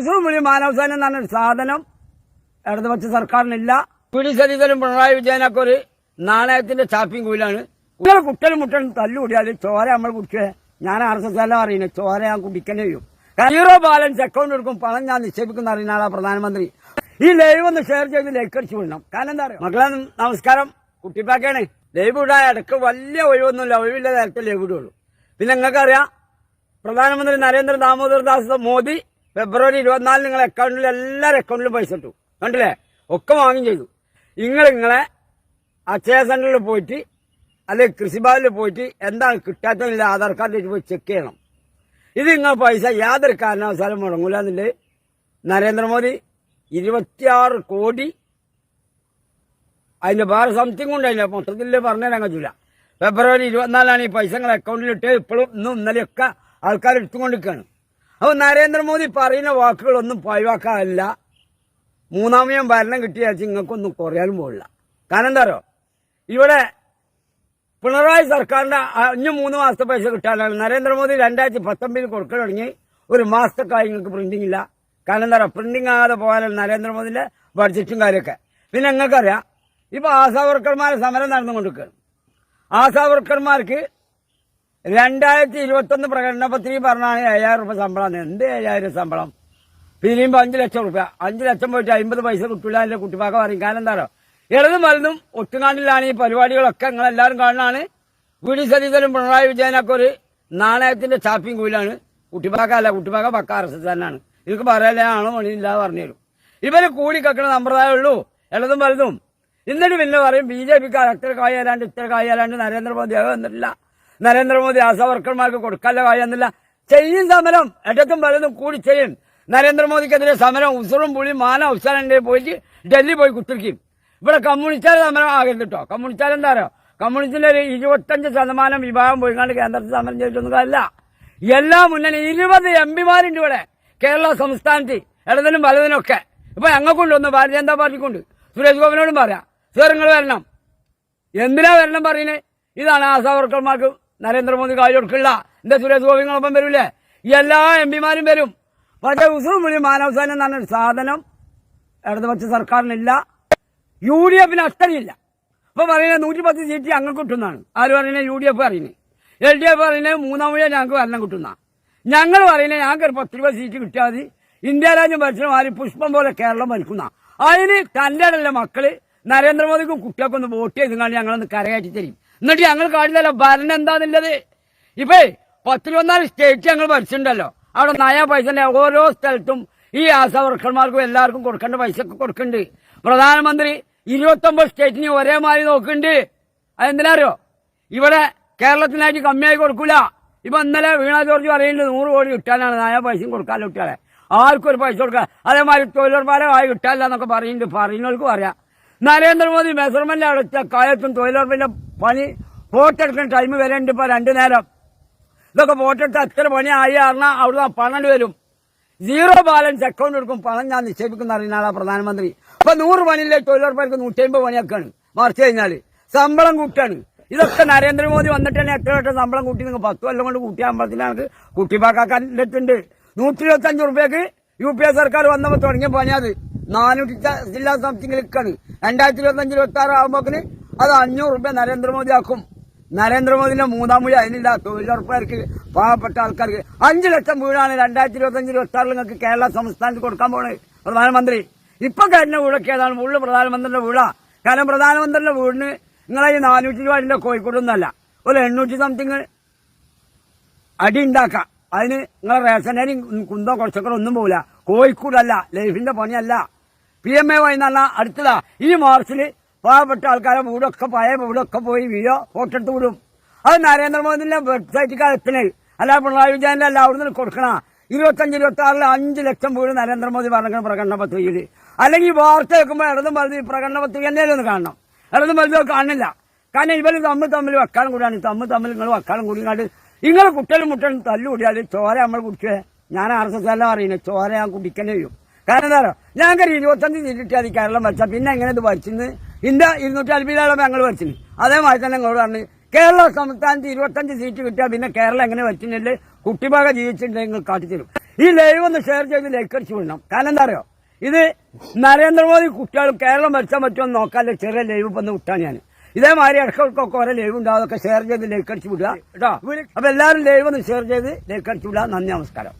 ഉസുറും വിളി മാനവസേന എന്ന് പറഞ്ഞൊരു സാധനം ഇടതുപക്ഷ സർക്കാരിനില്ല. പി ഡി സതീശനും പിണറായി വിജയനൊക്കെ ഒരു നാണയത്തിന്റെ ചാപ്പിയും കൂലാണ് കുട്ടികൾ കുട്ടനും മുട്ടനും തല്ലുകൂടിയാൽ ചോര നമ്മൾ കുടിക്കുക ഞാൻ ആർ എസ് എസ് എല്ലാം അറിയുന്നത് ചോര ഞാൻ കുടിക്കണേ ചെയ്യും. സീറോ ബാലൻസ് അക്കൗണ്ട് എടുക്കും പണം ഞാൻ നിക്ഷേപിക്കുന്ന അറിയുന്ന ആളാ പ്രധാനമന്ത്രി. ഈ ലൈവ് ഒന്ന് ഷെയർ ചെയ്ത് ലൈക്ക് അടിച്ചു വിടണം. കാരണം എന്താ പറയുക മക്കളെ നമസ്കാരം. കുട്ടിപ്പാക്കാണ്. ലൈവ് ഇടാൻ ഇടയ്ക്ക് വലിയ ഒഴിവൊന്നുമില്ല. ഒഴിവില്ല നേരത്തെ ലൈവ് ഇടുള്ളൂ പിന്നെ നിങ്ങൾക്കറിയാം പ്രധാനമന്ത്രി നരേന്ദ്ര ദാമോദർ ദാസ് മോദി ഫെബ്രുവരി ഇരുപത്തിനാലിന് നിങ്ങളെ അക്കൗണ്ടിൽ എല്ലാവരുടെ അക്കൗണ്ടിലും പൈസ ഇട്ടു. കണ്ടില്ലേ? ഒക്കെ വാങ്ങും ചെയ്തു. നിങ്ങൾ നിങ്ങളെ അക്ഷയ സെന്ററിൽ പോയിട്ട് അല്ലെങ്കിൽ കൃഷിഭവനിൽ പോയിട്ട് എന്താണ് കിട്ടാത്തതില്ല ആധാർ കാർഡിൽ പോയി ചെക്ക് ചെയ്യണം. ഇത് നിങ്ങൾ പൈസ യാതൊരു കാരണവശാലും മുടങ്ങൂല എന്നുള്ളത് നരേന്ദ്രമോദി ഇരുപത്തിയാറ് കോടി അതിന്റെ വേറെ സംതിങ് ഉണ്ട് അതിന്റെ മൊത്തത്തിൽ പറഞ്ഞുതരാൻ കഴിയില്ല ഫെബ്രുവരി ഇരുപത്തിനാലാണ് ഈ പൈസ നിങ്ങളുടെ അക്കൗണ്ടിൽ ഇട്ട് ഇപ്പോഴും ഇന്നും ഇന്നലെയൊക്കെ ആൾക്കാർ എടുത്തുകൊണ്ടിരിക്കുകയാണ്. അപ്പോൾ നരേന്ദ്രമോദി പറയുന്ന വാക്കുകളൊന്നും പഴിവാക്കാനല്ല. മൂന്നാമയം ഭരണം കിട്ടിയാൽ നിങ്ങൾക്കൊന്നും കുറയാനും പോകില്ല കാരണം എന്താ പറയുക ഇവിടെ പിണറായി സർക്കാരിന്റെ അഞ്ഞു മൂന്ന് മാസത്തെ പൈസ കിട്ടാനാണ്. നരേന്ദ്രമോദി രണ്ടായിരത്തി പത്തൊമ്പതിൽ കൊടുക്കാൻ തുടങ്ങി. ഒരു മാസത്തെ കാര്യങ്ങൾക്ക് പ്രിന്റിംഗ് ഇല്ല. കാരണം എന്താ പറയുക പ്രിന്റിംഗ് ആകാതെ പോകാനാണ് നരേന്ദ്രമോദിന്റെ ബഡ്ജറ്റും കാര്യമൊക്കെ പിന്നെ നിങ്ങൾക്കറിയാം ഇപ്പൊ ആശാവർക്കർമാരെ സമരം നടന്നുകൊണ്ടിരിക്കുകയാണ്. ആശാ വർക്കർമാർക്ക് രണ്ടായിരത്തി ഇരുപത്തൊന്ന് പ്രകടന പത്രിക പറഞ്ഞാണ് ഏഴായിരം രൂപ ശമ്പളം. എന്ത് ഏഴായിരം ശമ്പളം? പിന്നെയും അഞ്ചു ലക്ഷം റുപ്യ അഞ്ചു ലക്ഷം പോയിട്ട് അമ്പത് പൈസ കിട്ടില്ല എന്റെ കുട്ടിപ്പാക്ക പറയും. കാരണം എന്താണോ? ഇടതും വലതും ഒത്തുകാണ്ടിലാണ് ഈ പരിപാടികളൊക്കെ നിങ്ങൾ എല്ലാവരും കാണുന്നതാണ്. വി ഡി സതീശനും പിണറായി വിജയനൊക്കെ ഒരു നാണയത്തിന്റെ ചാപ്പിംഗ് കൂലാണ് കുട്ടിപ്പാക്ക അല്ല കുട്ടിപ്പാക്ക പക്ക ആർ എസ് എസ് തന്നെയാണ്. ഇതൊക്കെ പറയാനേ ആണോ മണിയില്ലാതെ പറഞ്ഞു തരും. ഇവർ കൂടി കക്കണ സമ്പ്രദായം ഉള്ളൂ. ഇടതും വലുതും. എന്നിട്ട് പിന്നെ പറയും ബി ജെ പിക്കാർ അത്ര കായാലാണ്ട് ഇത്ര കായാലാണ്ട് നരേന്ദ്രമോദി അത് വന്നിട്ടില്ല. നരേന്ദ്രമോദി ആശാവർക്കർമാർക്ക് കൊടുക്കാനുള്ള കാര്യമെന്നില്ല ചെയ്യും സമരം. ഇടത്തും പലതും കൂടി ചെയ്യും. നരേന്ദ്രമോദിക്കെതിരെ സമരം ഉസറും പുളി മാന ഉസ്താനെ പോയിട്ട് ഡൽഹി പോയി കുത്തിരിക്കും. ഇവിടെ കമ്മ്യൂണിസ്റ്റുകാർ സമരം ആകരുത് കേട്ടോ കമ്മ്യൂണിസ്റ്റാർ എന്താ പറയുക കമ്മ്യൂണിസ്റ്റിന്റെ ഒരു ഇരുപത്തഞ്ച് ശതമാനം വിഭാഗം പോയിക്കാണ്ട് കേന്ദ്രത്തിൽ സമരം ചെയ്തിട്ടൊന്നും അല്ല എല്ലാ മുന്നണി ഇരുപത് എം പിമാരുണ്ട് ഇവിടെ. കേരള സംസ്ഥാനത്ത്. ഇടതിനും വലതിനും ഒക്കെ. ഇപ്പൊ ഞങ്ങൾക്കുണ്ട് ഒന്ന്. ഭാരതീയ ജനതാ പാർട്ടിക്കുണ്ട്. സുരേഷ് ഗോപിനോടും പറയാം. സാർ നിങ്ങൾ വരണം. എന്തിനാ വരണം പറയുന്നത് ഇതാണ് ആശാ വർക്കർമാർക്ക് നരേന്ദ്രമോദി കാര്യം കൊടുക്കില്ല എന്താ സുരേഷ് ഗോപിങ്ങളൊപ്പം വരൂലേ? എല്ലാ എം പിമാരും വരും. പക്ഷേ ഉസുറും വിളി മാനവസേന എന്ന് പറഞ്ഞൊരു സാധനം ഇടതുപക്ഷ സർക്കാരിനില്ല. യു ഡി എഫിന് അഷ്ടനില്ല അപ്പൊ പറയുന്നത് നൂറ്റി പത്ത് സീറ്റ് ഞങ്ങൾക്ക് കിട്ടുന്നതാണ്. ആര് പറയുന്നത് യു ഡി എഫ് പറയുന്നത് എൽ ഡി എഫ് പറയുന്നത് മൂന്നാം വഴി ഞങ്ങൾക്ക് ഭരണം കിട്ടുന്ന. ഞങ്ങൾ പറയുന്നത് ഞങ്ങൾക്ക് ഒരു പത്ത് രൂപ സീറ്റ് കിട്ടിയാൽ മതി. ഇന്ത്യ രാജ്യം ഭരിച്ചത് ആര് പുഷ്പം പോലെ കേരളം ഭരിക്കുന്ന. അതിന് ഇടയിലെ മക്കൾ നരേന്ദ്രമോദിക്കും കുട്ടികൾക്കൊന്ന് വോട്ട് ചെയ്ത് ഞങ്ങളൊന്ന് കരകയറ്റി തരും. എന്നിട്ട് ഞങ്ങൾ കാണില്ലല്ലോ ഭരണം എന്താന്നുള്ളത്. ഇപ്പേ പത്തിരുപത്തിനാല് സ്റ്റേറ്റ് ഞങ്ങൾ ഭരിച്ചിട്ടുണ്ടല്ലോ. അവിടെ നയ പൈസ ഓരോ സ്ഥലത്തും ഈ ആശാ വർക്കർമാർക്കും എല്ലാവർക്കും കൊടുക്കേണ്ട പൈസ ഒക്കെ കൊടുക്കുന്നുണ്ട്. പ്രധാനമന്ത്രി ഇരുപത്തൊമ്പത് സ്റ്റേറ്റിന് ഒരേമാതിരി നോക്കുന്നുണ്ട്. അതെന്തിനാറിയോ? ഇവിടെ കേരളത്തിനായിട്ട് കമ്മിയായി കൊടുക്കൂല. ഇപ്പൊ ഇന്നലെ വീണ ജോർജ് പറയുന്നുണ്ട് നൂറ് കോടി കിട്ടാനാണ് നായ പൈസയും കൊടുക്കാല്ലോ കുട്ടികളെ. ആർക്കും ഒരു പൈസ കൊടുക്കാൻ അതേമാതിരി തൊഴിലുറപ്പാരെ ആയി കിട്ടാനില്ല എന്നൊക്കെ പറയുന്നുണ്ട് പറയുന്നവർക്ക് പറയാം നരേന്ദ്രമോദി മെഷർമെന്റ് അടച്ച കാലത്തും തൊഴിലുറപ്പിന്റെ പണി വോട്ടെടുക്കുന്ന ടൈം വരെ ഇപ്പോൾ ഇപ്പൊ രണ്ടു നേരം. ഇതൊക്കെ വോട്ടെടുത്ത് അത്ര പണി ആയി പറഞ്ഞാൽ അവിടുന്ന് പണം വരും. സീറോ ബാലൻസ് അക്കൗണ്ട് എടുക്കും. പണം ഞാൻ നിക്ഷേപിക്കുന്ന അറിയുന്ന പ്രധാനമന്ത്രി. അപ്പൊ നൂറ് പണിയിലെ തൊഴിലുറപ്പേർക്ക് നൂറ്റി അമ്പത് പണിയൊക്കെയാണ്. മറിച്ച് കഴിഞ്ഞാൽ ശമ്പളം കൂട്ടാണ്. ഇതൊക്കെ നരേന്ദ്രമോദി വന്നിട്ടാണ് എത്ര വട്ടം ശമ്പളം കൂട്ടി? നിങ്ങൾ പത്ത് കൊല്ലം കൊണ്ട് കൂട്ടിയ അമ്പലത്തിലാണ് കുട്ടിപ്പാക്കാക്കാന്റെ നൂറ്റി ഇരുപത്തി അഞ്ച് റുപ്യക്ക് യു പി എ സർക്കാർ വന്നപ്പോൾ തുടങ്ങിയ പണിയത് നാനൂറ്റി ജില്ലാ ജില്ലാ സംതിങ്ങിലേക്കാണ് രണ്ടായിരത്തി ഇരുപത്തി അഞ്ച് ഇരുപത്തി ആറ് ആകുമ്പോക്കിന് അത് അഞ്ഞൂറ് റുപ്യ നരേന്ദ്രമോദി ആക്കും. നരേന്ദ്രമോദിന്റെ മൂന്നാം മൊഴി അതിനില്ല തൊഴിലുറപ്പുകാർക്ക് പാവപ്പെട്ട ആൾക്കാർക്ക്. അഞ്ചു ലക്ഷം വീടാണ് രണ്ടായിരത്തി ഇരുപത്തി അഞ്ച് ഇരുപത്തി ആറിൽ നിങ്ങൾക്ക് കേരള സംസ്ഥാനത്ത് കൊടുക്കാൻ പോണേ പ്രധാനമന്ത്രി. ഇപ്പൊ കഴിഞ്ഞ വീടൊക്കെ ഏതാണ് വീട് പ്രധാനമന്ത്രിയുടെ വീടാ. കാരണം പ്രധാനമന്ത്രിയുടെ വീടിന് നിങ്ങളെ ഈ നാനൂറ്റി രൂപ കോഴിക്കോടൊന്നല്ല ഒരു എണ്ണൂറ്റി സംതിങ് അടി ഉണ്ടാക്കാം. അതിന് നിങ്ങളെ റേഷനരി കുന്തോ കുറച്ചൊക്കെ ഒന്നും പോകില്ല കോഴിക്കോടല്ല ലൈഫിന്റെ പണിയല്ല. പി എം എ വൈ എന്നല്ല അടുത്തതാ. ഈ മാർച്ചിൽ പാവപ്പെട്ട ആൾക്കാരെ വീടൊക്കെ പഴയ വീടൊക്കെ പോയി വീഴോ ഫോട്ടോ എടുത്ത് വിടും അത് നരേന്ദ്രമോദിന്റെ വെബ്സൈറ്റിൽ എത്തുന്നത് അല്ല പിണറായി വിജയന്റെ അല്ല അവിടുന്ന് കൊടുക്കണ. ഇരുപത്തഞ്ച് ഇരുപത്തി ആറിൽ അഞ്ച് ലക്ഷം വീട് നരേന്ദ്രമോദി പറഞ്ഞ പ്രകടന പത്രികയിൽ അല്ലെങ്കിൽ വാർത്ത വെക്കുമ്പോൾ ഇടതും വലുത് ഈ പ്രകടന പത്രിക തന്നെ ഒന്ന് കാണണം. ഇടതും വലുതും കാണില്ല കാരണം ഇവർ തമ്മിൽ തമ്മിൽ വക്കാലം കൂടിയാണ്. തമ്മിൽ തമ്മിൽ നിങ്ങൾ വക്കാലം കൂടി കണ്ട് നിങ്ങൾ കുട്ടലും മുട്ടലും തല്ലുകൂടിയാൽ ചോര നമ്മൾ കുടിക്കുക ഞാൻ ആർ എസ് എസ് എല്ലാം അറിയുന്നത് ചോര ഞാൻ കുടിക്കണേ ചെയ്യും. കാരണം എന്താ പറയുക ഞങ്ങൾക്ക് ഇരുപത്തഞ്ച് സീറ്റ് കേരളം വെച്ചാൽ പിന്നെ എങ്ങനെ ഇത് ഭരിച്ചെന്ന്? ഇന്ത്യ ഇരുന്നൂറ്റി അൻപതിലാണ് ഞങ്ങൾ ഭരിച്ചത് അതേമാതിരി തന്നെ നിങ്ങളോട് പറഞ്ഞു കേരള സംസ്ഥാനത്ത് ഇരുപത്തഞ്ച് സീറ്റ് കിട്ടിയാൽ പിന്നെ കേരളം എങ്ങനെ വരച്ചിട്ടില്ലേ കുട്ടിഭാഗ ജീവിച്ചിട്ടുണ്ടെങ്കിൽ നിങ്ങൾ കാട്ടിത്തരും ഈ ലൈവ് ഒന്ന് ഷെയർ ചെയ്ത് ലൈക്ക് അടിച്ചു വിടണം. കാരണം എന്താ അറിയോ? ഇത് നരേന്ദ്രമോദി കുട്ടികളും കേരളം വരച്ചാൽ പറ്റുമെന്ന് നോക്കാല്ലേ ചെറിയ ലൈവ് ഇപ്പം ഒന്ന് വിട്ടാ ഞാൻ ഇതേമാതിരി ഇടക്കൾക്കൊക്കെ ഓരോ ലൈവ് ഉണ്ടാവും. അതൊക്കെ ഷെയർ ചെയ്ത് ലൈക്ക് അടിച്ചു വിടുക. കേട്ടോ? അപ്പൊ എല്ലാവരും ലൈവ് ഒന്ന് ഷെയർ ചെയ്ത് ലൈക്ക് അടിച്ചു വിടുക. നന്ദി നമസ്കാരം.